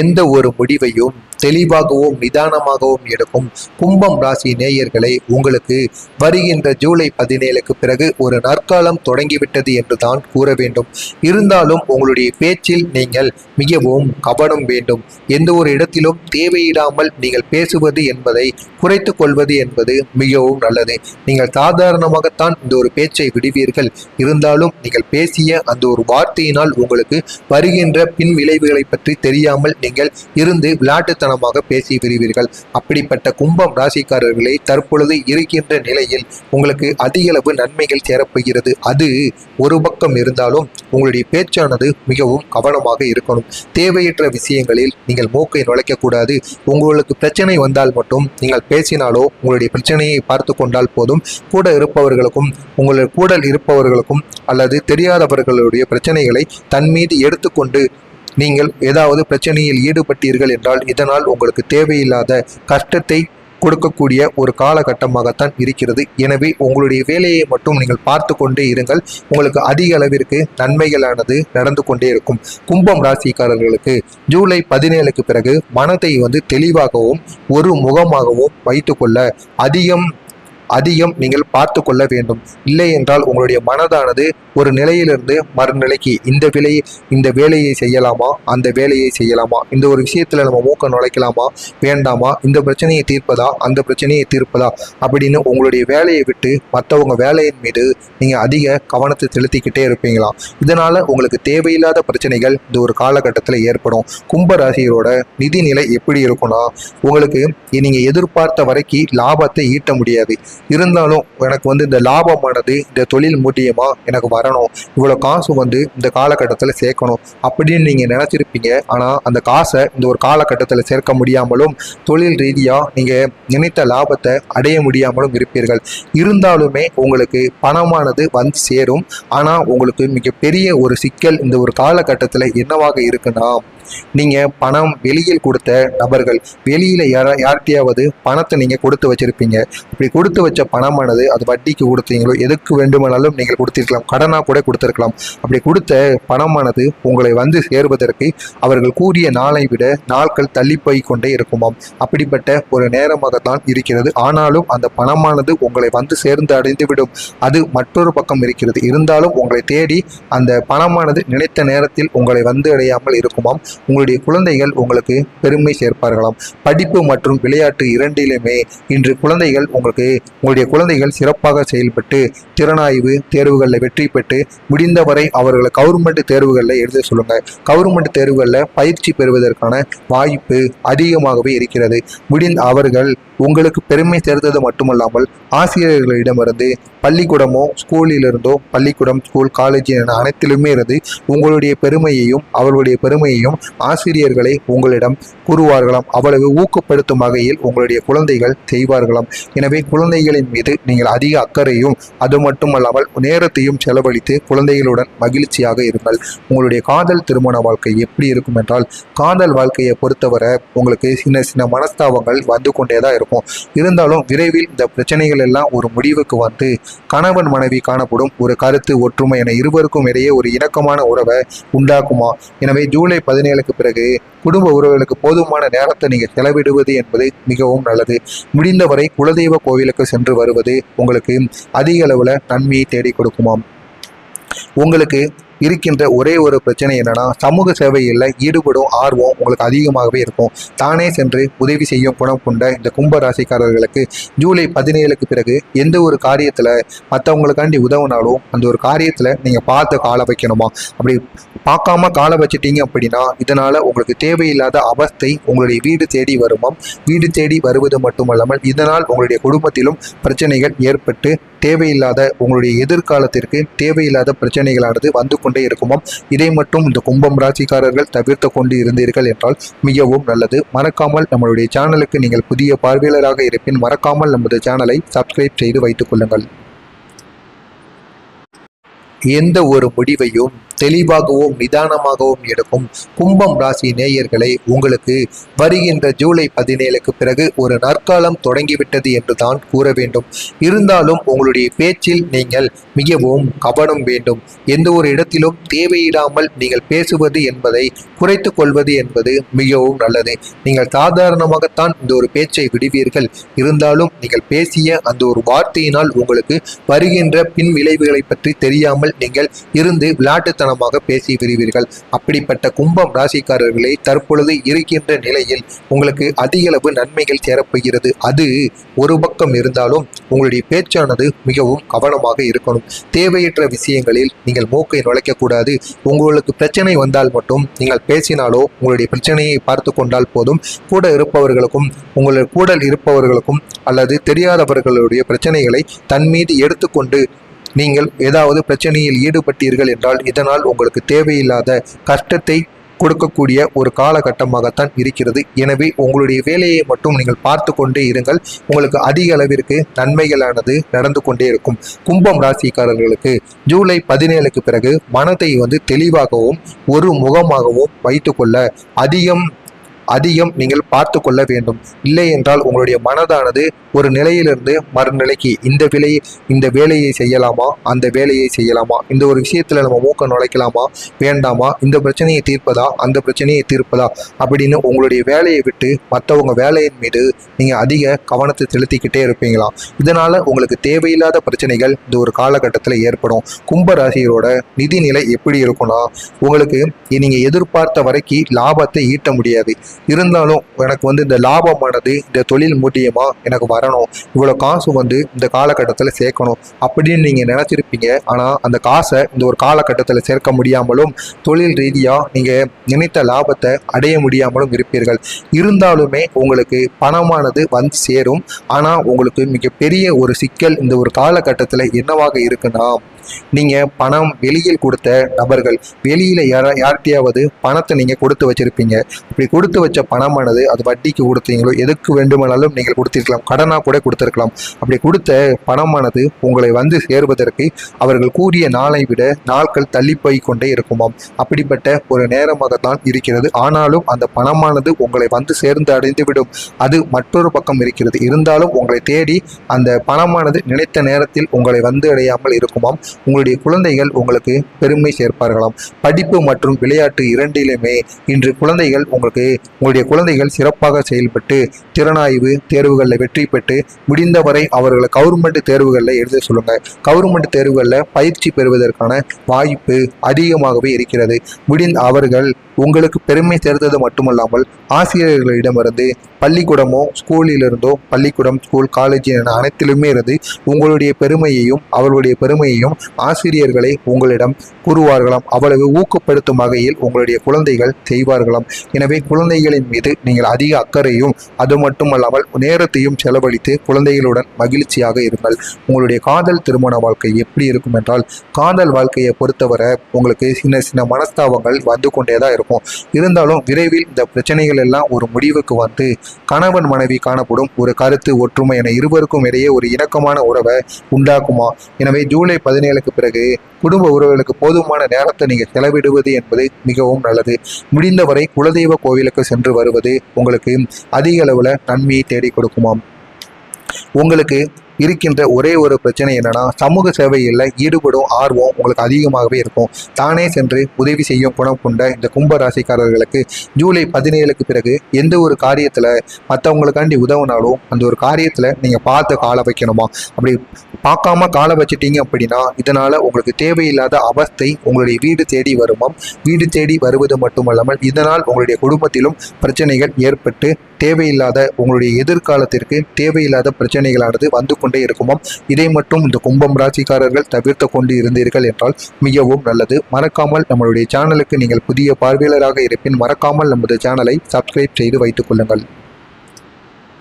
எந்த ஒரு முடிவையும் தெளிவாகவும் நிதானமாகவும் எடுக்கும் கும்பம் ராசி நேயர்களை உங்களுக்கு வருகின்ற ஜூலை பதினேழுக்கு பிறகு ஒரு நற்காலம் தொடங்கிவிட்டது என்று தான் கூற வேண்டும். இருந்தாலும் உங்களுடைய பேச்சில் நீங்கள் மிகவும் கவனம் வேண்டும். எந்த ஒரு இடத்திலும் தேவையில்லாமல் நீங்கள் பேசுவது என்பதை குறைத்து கொள்வது என்பது மிகவும் நல்லது. நீங்கள் சாதாரணமாகத்தான் இந்த ஒரு பேச்சை விடுவீர்கள். இருந்தாலும் நீங்கள் பேசிய அந்த ஒரு வார்த்தையினால் உங்களுக்கு வருகின்ற பின் விளைவுகளை பற்றி தெரியாமல் நீங்கள் இருந்து விளையாட்டுத்தனமாக பேசி விடுவீர்கள். அப்படிப்பட்ட கும்பம் ராசிக்காரர்களே தற்பொழுது இருக்கின்ற நிலையில் உங்களுக்கு அதிக அளவு நன்மைகள் சேரப்போகிறது. அது ஒரு பக்கம் இருந்தாலும் உங்களுடைய பேச்சானது மிகவும் கவனமாக இருக்கணும். தேவையற்ற விஷயங்களில் நீங்கள் மூக்கை நுழைக்கக்கூடாது. உங்களுக்கு பிரச்சனை வந்தால் மட்டும் நீங்கள் பேசினாலோ உங்களுடைய பிரச்சனையை பார்த்து கொண்டால் போதும். கூட இருப்பவர்களுக்கும் உங்களுடைய கூட இருப்பவர்களுக்கும் அல்லது தெரியாதவர்களுடைய பிரச்சனைகளை தன் மீது எடுத்துக்கொண்டு நீங்கள் ஏதாவது பிரச்சனையில் ஈடுபட்டீர்கள் என்றால் இதனால் உங்களுக்கு தேவையில்லாத கஷ்டத்தை கொடுக்கக்கூடிய ஒரு காலகட்டமாகத்தான் இருக்கிறது. எனவே உங்களுடைய வேலையை மட்டும் நீங்கள் பார்த்து கொண்டே இருங்கள். உங்களுக்கு அதிக அளவிற்கு நன்மைகளானது நடந்து கொண்டே இருக்கும். கும்பம் ராசிக்காரர்களுக்கு ஜூலை பதினேழுக்கு பிறகு மனதை வந்து தெளிவாகவும் ஒரு முகமாகவும் வைத்துக்கொள்ள அதிகம் அதிகம் நீங்கள் பார்த்து கொள்ள வேண்டும். இல்லை என்றால் உங்களுடைய மனதானது ஒரு நிலையிலிருந்து மறுநிலைக்கு இந்த விலையை இந்த வேலையை செய்யலாமா? அந்த வேலையை செய்யலாமா? இந்த ஒரு விஷயத்தில் நம்ம மூக்க நுழைக்கலாமா? வேண்டாமா? இந்த பிரச்சனையை தீர்ப்பதா? அந்த பிரச்சனையை தீர்ப்பதா? அப்படின்னு உங்களுடைய வேலையை விட்டு மற்றவங்க வேலையின் மீது நீங்கள் அதிக கவனத்தை செலுத்திக்கிட்டே இருப்பீங்களாம் இதனால் உங்களுக்கு தேவையில்லாத பிரச்சனைகள் இந்த ஒரு காலகட்டத்தில் ஏற்படும். கும்ப ராசியரோட நிதிநிலை எப்படி இருக்கும்னா உங்களுக்கு நீங்கள் எதிர்பார்த்த வரைக்கும் லாபத்தை ஈட்ட முடியாது. இருந்தாலும் எனக்கு வந்து இந்த லாபமானது இந்த தொழில் மூலியமா எனக்கு வரணும். இவ்வளோ காசு வந்து இந்த காலகட்டத்தில் சேர்க்கணும் அப்படின்னு நீங்கள் நினச்சிருப்பீங்க. ஆனால் அந்த காசை இந்த ஒரு காலகட்டத்தில் சேர்க்க முடியாமலும் தொழில் ரீதியாக நீங்கள் நினைத்த லாபத்தை அடைய முடியாமலும் இருப்பீர்கள். இருந்தாலுமே உங்களுக்கு பணமானது வந்து சேரும். ஆனால் உங்களுக்கு மிகப்பெரிய ஒரு சிக்கல் இந்த ஒரு காலகட்டத்தில் என்னவாக இருக்குன்னா நீங்கள் பணம் வெளியில் கொடுத்த நபர்கள் வெளியில் யாரா யார்கிட்டயாவது பணத்தை நீங்கள் கொடுத்து வச்சிருப்பீங்க. இப்படி கொடுத்து வச்ச பணமானது அது வட்டிக்கு கொடுத்தீங்களோ எதுக்கு வேண்டுமானாலும் நீங்கள் கொடுத்திருக்கலாம். கடனாக கூட கொடுத்திருக்கலாம். அப்படி கொடுத்த பணமானது உங்களை வந்து சேர்வதற்கு அவர்கள் கூறிய நாளை விட நாட்கள் தள்ளி போய் கொண்டே இருக்குமாம். அப்படிப்பட்ட ஒரு நேரமாகத்தான் இருக்கிறது. ஆனாலும் அந்த பணமானது உங்களை வந்து சேர்ந்து அடைந்துவிடும் அது மற்றொரு பக்கம் இருக்கிறது. இருந்தாலும் உங்களை தேடி அந்த பணமானது நினைத்த நேரத்தில் உங்களை வந்து அடையாமல் இருக்குமாம். உங்களுடைய குழந்தைகள் உங்களுக்கு பெருமை சேர்ப்பார்களாம். படிப்பு மற்றும் விளையாட்டு இரண்டிலுமே இன்று குழந்தைகள் உங்களுக்கு உங்களுடைய குழந்தைகள் சிறப்பாக செயல்பட்டு திறனாய்வு தேர்வுகளில் வெற்றி பெற்று முடிந்தவரை அவர்களை கவர்மெண்ட் தேர்வுகளில் எழுத சொல்லுங்க. கவர்மெண்ட் தேர்வுகளில் பயிற்சி பெறுவதற்கான வாய்ப்பு அதிகமாகவே இருக்கிறது. முடிந்த அவர்கள் உங்களுக்கு பெருமை சேர்த்தது மட்டுமல்லாமல் ஆசிரியர்களிடமிருந்து பள்ளிக்கூடமோ ஸ்கூலிலிருந்தோ பள்ளிக்கூடம் ஸ்கூல் காலேஜ் என அனைத்திலுமே இருந்து உங்களுடைய பெருமையையும் அவர்களுடைய பெருமையையும் ஆசிரியர்களை உங்களிடம் கூறுவார்களாம். அவ்வளவு ஊக்கப்படுத்தும் வகையில் உங்களுடைய குழந்தைகள் செய்வார்களாம். எனவே குழந்தைகளின் மீது நீங்கள் அதிக அக்கறையும் அது மட்டுமல்லாமல் நேரத்தையும் செலவழித்து குழந்தைகளுடன் மகிழ்ச்சியாக இருங்கள். உங்களுடைய காதல் திருமண வாழ்க்கை எப்படி இருக்கும் என்றால் காதல் வாழ்க்கையை பொறுத்தவரை உங்களுக்கு சின்ன சின்ன மனஸ்தாபங்கள் வந்து கொண்டே தான் இருக்கும். இருந்தாலும் விரைவில் இந்த பிரச்சனைகள் எல்லாம் ஒரு முடிவுக்கு வந்து கணவன் மனைவி காணப்படும் ஒரு கருத்து ஒற்றுமை என இருவருக்கும் இடையே ஒரு இணக்கமான உறவை உண்டாக்குமா? எனவே ஜூலை பதினேழுக்கு பிறகு குடும்ப உறவுகளுக்கு போதுமான நேரத்தை நீங்கள் செலவிடுவது என்பது மிகவும் நல்லது. முடிந்தவரை குலதெய்வ கோவிலுக்கு சென்று வருவது உங்களுக்கு அதிக அளவில் நன்மையை தேடி கொடுக்குமாம். உங்களுக்கு இருக்கின்ற ஒரே ஒரு பிரச்சனை என்னன்னா சமூக சேவையில் ஈடுபடும் ஆர்வம் உங்களுக்கு அதிகமாகவே இருக்கும். தானே சென்று உதவி செய்யும் குணம் கொண்ட இந்த கும்ப ராசிக்காரர்களுக்கு ஜூலை பதினேழுக்கு பிறகு எந்த ஒரு காரியத்தில் மற்றவங்களுக்காண்டி உதவுனாலும் அந்த ஒரு காரியத்தில் நீங்கள் பார்த்து காலை வைக்கணுமா? அப்படி பார்க்காம காலை வச்சிட்டீங்க அப்படின்னா இதனால் உங்களுக்கு தேவையில்லாத அவஸ்தை உங்களுடைய வீடு தேடி வருமாம். வீடு தேடி வருவது மட்டுமல்லாமல் இதனால் உங்களுடைய குடும்பத்திலும் பிரச்சனைகள் ஏற்பட்டு தேவையில்லாத உங்களுடைய எதிர்காலத்திற்கு தேவையில்லாத பிரச்சனைகளானது வந்து கொண்டே இருக்குமாம் இதை மட்டும் இந்த கும்பம் ராசிக்காரர்கள் தவிர்த்து கொண்டு இருந்தீர்கள் என்றால் மிகவும் நல்லது. மறக்காமல் நம்மளுடைய சேனலுக்கு நீங்கள் புதிய பார்வையாளராக இருப்பின் மறக்காமல் நமது சேனலை சப்ஸ்கிரைப் செய்து வைத்துக் கொள்ளுங்கள். எந்த ஒரு முடிவையும் தெளிவாகவும் நிதானமாகவும் எடுக்கும் கும்பம் ராசி நேயர்களை உங்களுக்கு வருகின்ற ஜூலை பதினேழுக்கு பிறகு ஒரு நற்காலம் தொடங்கிவிட்டது என்று தான் கூற வேண்டும். இருந்தாலும் உங்களுடைய பேச்சில் நீங்கள் மிகவும் கவனம் வேண்டும். எந்த ஒரு இடத்திலும் தேவையில்லாமல் நீங்கள் பேசுவது என்பதை குறைத்து கொள்வது என்பது மிகவும் நல்லது. நீங்கள் சாதாரணமாகத்தான் இந்த ஒரு பேச்சை விடுவீர்கள். இருந்தாலும் நீங்கள் பேசிய அந்த ஒரு வார்த்தையினால் உங்களுக்கு வருகின்ற பின் விளைவுகளை பற்றி தெரியாமல் நீங்கள் இருந்து விளையாட்டுத்தனமாக பேசி விடுவீர்கள். அப்படிப்பட்ட கும்பம் ராசிக்காரர்களை தற்பொழுது இருக்கின்ற நிலையில் உங்களுக்கு அதிகளவு நன்மைகள் சேரப்போகிறது. அது ஒரு பக்கம் இருந்தாலும் உங்களுடைய பேச்சானது மிகவும் கவனமாக இருக்கணும். தேவையற்ற விஷயங்களில் நீங்கள் மூக்கை நுழைக்கக்கூடாது. உங்களுக்கு பிரச்சனை வந்தால் மட்டும் நீங்கள் பேசினாலோ உங்களுடைய பிரச்சனையை பார்த்து கொண்டால் போதும். கூட இருப்பவர்களுக்கும் உங்களுடைய கூட இருப்பவர்களுக்கும் அல்லது தெரியாதவர்களுடைய பிரச்சனைகளை தன் மீது எடுத்துக்கொண்டு நீங்கள் ஏதாவது பிரச்சனையில் ஈடுபட்டீர்கள் என்றால் இதனால் உங்களுக்கு தேவையில்லாத கஷ்டத்தை கொடுக்கக்கூடிய ஒரு காலகட்டமாகத்தான் இருக்கிறது. எனவே உங்களுடைய வேலையை மட்டும் நீங்கள் பார்த்து கொண்டே இருங்கள். உங்களுக்கு அதிக அளவிற்கு நன்மைகளானது நடந்து கொண்டே இருக்கும். கும்பம் ராசிக்காரர்களுக்கு ஜூலை பதினேழுக்கு பிறகு மனதை வந்து தெளிவாகவும் ஒரு முகமாகவும் வைத்துக்கொள்ள அதிகம் அதிகம் நீங்கள் பார்த்து கொள்ள வேண்டும். இல்லை என்றால் உங்களுடைய மனதானது ஒரு நிலையிலிருந்து மறுநிலைக்கு இந்த விலையை இந்த வேலையை செய்யலாமா? அந்த வேலையை செய்யலாமா? இந்த ஒரு விஷயத்தில் நம்ம மூக்கம் நுழைக்கலாமா? வேண்டாமா? இந்த பிரச்சனையை தீர்ப்பதா? அந்த பிரச்சனையை தீர்ப்பதா? அப்படின்னு உங்களுடைய வேலையை விட்டு மற்றவங்க வேலையின் மீது நீங்கள் அதிக கவனத்தை செலுத்திக்கிட்டே இருப்பீங்களாம் இதனால் உங்களுக்கு தேவையில்லாத பிரச்சனைகள் இந்த ஒரு காலகட்டத்தில் ஏற்படும். கும்ப ராசியரோட நிதிநிலை எப்படி இருக்கும்னா உங்களுக்கு நீங்கள் எதிர்பார்த்த வரைக்கும் லாபத்தை ஈட்ட முடியாது. இருந்தாலும் எனக்கு வந்து இந்த லாபமானது இந்த தொழில் மூலியமாக எனக்கு வர வரணும். இவ்வளோ காசு வந்து இந்த காலகட்டத்தில் சேர்க்கணும். அப்படின்னு நீங்கள் நினச்சிருப்பீங்க. ஆனால் அந்த காசை இந்த ஒரு காலகட்டத்தில் சேர்க்க முடியாமலும் தொழில் ரீதியாக நீங்கள் நினைத்த லாபத்தை அடைய முடியாமலும் இருப்பீர்கள். இருந்தாலுமே உங்களுக்கு பணமானது வந்து சேரும். ஆனால் உங்களுக்கு மிகப்பெரிய ஒரு சிக்கல் இந்த ஒரு காலகட்டத்தில் என்னவாக இருக்குன்னா நீங்கள் பணம் வெளியில் கொடுத்த நபர்கள் வெளியில் யாரா யார்கிட்டையாவது பணத்தை நீங்கள் கொடுத்து வச்சிருப்பீங்க. இப்படி கொடுத்து வச்ச பணமானது அது வட்டிக்கு கொடுத்தீங்களோ எதுக்கு வேண்டுமானாலும் நீங்கள் கொடுத்திருக்கலாம். கடனாக கூட கொடுத்துருக்கலாம். அப்படி கொடுத்த பணமானது உங்களை வந்து சேர்வதற்கு அவர்கள் கூறிய நாளை விட நாட்கள் தள்ளி போய் கொண்டே இருக்குமாம். அப்படிப்பட்ட ஒரு நேரமாக தான் இருக்கிறது. ஆனாலும் அந்த பணமானது உங்களை வந்து சேர்ந்து அடைந்துவிடும். அது மற்றொரு பக்கம் இருக்கிறது. இருந்தாலும் உங்களை தேடி அந்த பணமானது நினைத்த நேரத்தில் உங்களை வந்து அடையாமல் இருக்குமாம். உங்களுடைய குழந்தைகள் உங்களுக்கு பெருமை சேர்ப்பார்களாம். படிப்பு மற்றும் விளையாட்டு இரண்டிலுமே இன்று குழந்தைகள் உங்களுக்கு உங்களுடைய குழந்தைகள் சிறப்பாக செயல்பட்டு திறனாய்வு தேர்வுகளில் வெற்றி பெற்று முடிந்தவரை அவர்களை கவர்மெண்ட் தேர்வுகளில் எழுத சொல்லுங்க. கவர்மெண்ட் தேர்வுகளில் பயிற்சி பெறுவதற்கான வாய்ப்பு அதிகமாகவே இருக்கிறது. முடிந்த அவர்கள் உங்களுக்கு பெருமை சேர்த்தது மட்டுமல்லாமல் ஆசிரியர்களிடமிருந்து பள்ளிக்கூடமோ ஸ்கூலிலிருந்தோ பள்ளிக்கூடம் ஸ்கூல் காலேஜ் என அனைத்திலுமே இருந்து உங்களுடைய பெருமையையும் அவர்களுடைய பெருமையையும் ஆசிரியர்களை உங்களிடம் கூறுவார்களாம். அவ்வளவு ஊக்கப்படுத்தும் வகையில் உங்களுடைய குழந்தைகள் செய்வார்களாம். எனவே குழந்தைகளின் மீது நீங்கள் அதிக அக்கறையும் அது மட்டுமல்லாமல் நேரத்தையும் செலவழித்து குழந்தைகளுடன் மகிழ்ச்சியாக இருங்கள். உங்களுடைய காதல் திருமண வாழ்க்கை எப்படி இருக்கும் என்றால் காதல் வாழ்க்கையை பொறுத்தவரை உங்களுக்கு சின்ன சின்ன மனஸ்தாபங்கள் வந்து கொண்டே தான் இருக்கும். இருக்கும் இருந்தாலும் விரைவில் இந்த பிரச்சனைகள் எல்லாம் ஒரு முடிவுக்கு வந்து கணவன் மனைவி காணப்படும் ஒரு கருத்து ஒற்றுமை என இருவருக்கும் இடையே ஒரு இணக்கமான உறவை உண்டாக்குமா? எனவே ஜூலை பதினேழுக்கு பிறகு குடும்ப உறவுகளுக்கு போதுமான நேரத்தை நீங்கள் செலவிடுவது என்பது மிகவும் நல்லது. முடிந்தவரை குலதெய்வ கோவிலுக்கு சென்று வருவது உங்களுக்கு அதிக அளவில் நன்மையை தேடி கொடுக்குமாம். உங்களுக்கு இருக்கின்ற ஒரே ஒரு பிரச்சனை என்னன்னா சமூக சேவையில் ஈடுபடும் ஆர்வம் உங்களுக்கு அதிகமாகவே இருக்கும். தானே சென்று உதவி செய்யும் குணம் கொண்ட இந்த கும்ப ராசிக்காரர்களுக்கு ஜூலை பதினேழுக்கு பிறகு எந்த ஒரு காரியத்தில் மற்றவங்களுக்காண்டி உதவுனாலும் அந்த ஒரு காரியத்தில் நீங்கள் பார்த்து காலை வைக்கணுமா? அப்படி பார்க்காம காலை வச்சிட்டீங்க அப்படின்னா இதனால் உங்களுக்கு தேவையில்லாத அவஸ்தை உங்களுடைய வீடு தேடி வருமாம் வீடு தேடி வருவது மட்டுமல்லாமல் இதனால் உங்களுடைய குடும்பத்திலும் பிரச்சனைகள் ஏற்பட்டு தேவையில்லாத உங்களுடைய எதிர்காலத்திற்கு தேவையில்லாத பிரச்சனைகளானது வந்து கொண்டே இருக்குமாம் இதை மட்டும் இந்த கும்பம் ராசிக்காரர்கள் தவிர்த்து கொண்டு இருந்தீர்கள் என்றால் மிகவும் நல்லது. மறக்காமல் நம்மளுடைய சேனலுக்கு நீங்கள் புதிய பார்வையாளராக இருப்பின் மறக்காமல் நமது சேனலை சப்ஸ்கிரைப் செய்து வைத்துக் கொள்ளுங்கள்.